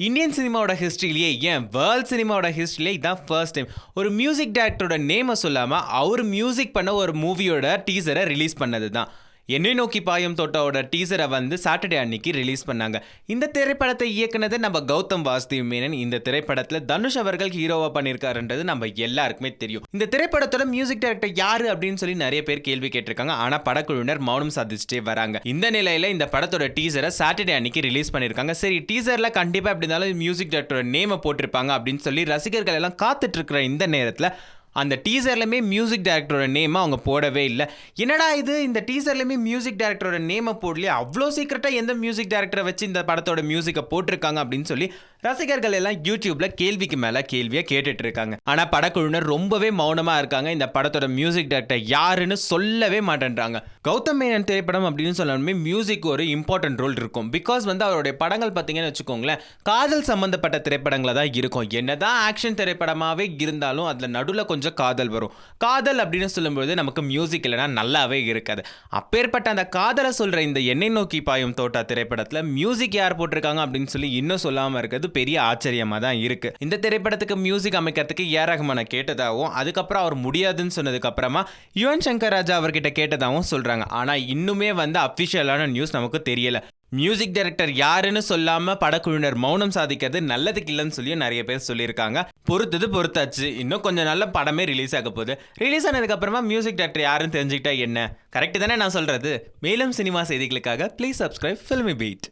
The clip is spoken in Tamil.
இந்தியன் சினிமாவோட ஹிஸ்ட்ரியிலேயே ஏன் வேர்ல்ட் சினிமாவோட ஹிஸ்ட்ரியிலே இதான் ஃபர்ஸ்ட் டைம் ஒரு மியூசிக் டேரக்டரோட நேமை சொல்லாமல் அவர் மியூசிக் பண்ண ஒரு மூவியோட டீசரை ரிலீஸ் பண்ணது தான் என்னை நோக்கி பாயும் தோட்டாவோட டீசரை வந்து சாட்டர்டே அன்னைக்கு ரிலீஸ் பண்ணாங்க. இந்த திரைப்படத்தை இயக்குனது நம்ம கௌதம் வாசுதேவ் மேனன். இந்த திரைப்படத்தில் தனுஷ் அவர்கள் ஹீரோவா பண்ணியிருக்காருன்றது நம்ம எல்லாருக்குமே தெரியும். இந்த திரைப்படத்தோட மியூசிக் டைரக்டர் யாரு அப்படின்னு சொல்லி நிறைய பேர் கேள்வி கேட்டிருக்காங்க. ஆனால் படக்குழுவினர் மௌனம் சாதிச்சுட்டே வராங்க. இந்த நிலையில இந்த படத்தோட டீசரை சாட்டர்டே அன்னைக்கு ரிலீஸ் பண்ணியிருக்காங்க சரி டீசரில் கண்டிப்பாக எப்படி இருந்தாலும் மியூசிக் டைரக்டரோட நேமை போட்டிருப்பாங்க அப்படின்னு சொல்லி ரசிகர்கள் எல்லாம் காத்துட்டு இருக்கிற இந்த நேரத்தில் அந்த டீசர்லையுமே மியூசிக் டைரக்டரோட நேமை அவங்க போடவே இல்லை. என்னடா இது? இந்த டீசர்லையுமே மியூசிக் டைரக்டரோட நேமை போடலையே? அவ்வளோ சீக்கிரட்டாக எந்த மியூசிக் டைரக்டரை வச்சு இந்த படத்தோட மியூசிக்கை போட்டிருக்காங்க அப்படின்னு சொல்லி ரசிகர்கள் எல்லாம் யூடியூப்ல கேள்விக்கு மேலே கேள்வியாக கேட்டுட்டு இருக்காங்க. ஆனால் படக்குழுவினர் ரொம்பவே மௌனமாக இருக்காங்க. இந்த படத்தோட மியூசிக் டைரக்டர் யாருன்னு சொல்லவே மாட்டேன்றாங்க. கௌதம் மேனன் திரைப்படம் அப்படின்னு சொன்னாலுமே மியூசிக் ஒரு இம்பார்ட்டன்ட் ரோல் இருக்கும். பிகாஸ் வந்து அவருடைய படங்கள் பார்த்தீங்கன்னு வச்சுக்கோங்களேன் காதல் சம்மந்தப்பட்ட திரைப்படங்களை தான் இருக்கும். என்னதான் ஆக்ஷன் திரைப்படமாகவே இருந்தாலும் அதில் நடுவில் கொஞ்சம் காதல் வரும். காதல் அப்படின்னு சொல்லும்போது நமக்கு மியூசிக் இல்லைனா நல்லாவே இருக்காது. அப்பேற்பட்ட அந்த காதலை சொல்கிற இந்த எண்ணெய் நோக்கி பாயும் தோட்டா திரைப்படத்தில் மியூசிக் யார் போட்டிருக்காங்க அப்படின்னு சொல்லி இன்னும் சொல்லாமல் இருக்கிறது பெரிய ஆச்சரியமாக தான் இருக்குது இந்த திரைப்படத்துக்கு மியூசிக் அமைக்கிறதுக்கு ஏ. ரஹ்மானை கேட்டதாகவும் அதுக்கப்புறம் அவர் முடியாதுன்னு சொன்னதுக்கப்புறமா யுவன் சங்கர் ராஜா அவர்கிட்ட கேட்டதாகவும் சொல்கிறாங்க ஆனால் இன்னுமே வந்து அஃபிஷியலான நியூஸ் நமக்கு தெரியலை. மியூசிக் டைரக்டர் யாருன்னு சொல்லாம படக்குழுவினர் மௌனம் சாதிக்கிறது நல்லதுக்கு இல்லைன்னு சொல்லி நிறைய பேர் சொல்லியிருக்காங்க. பொறுத்தது பொறுத்தாச்சு. இன்னும் கொஞ்சம் நல்ல படமே ரிலீஸ் ஆக போகுது. ரிலீஸ் ஆனதுக்கு அப்புறமா மியூசிக் டைரக்டர் யாருன்னு தெரிஞ்சுக்கிட்டா என்ன? கரெக்ட் தானே நான் சொல்றது? மேலும் சினிமா செய்திகளுக்காக ப்ளீஸ் சப்ஸ்கிரைப் ஃபில்மி பீட்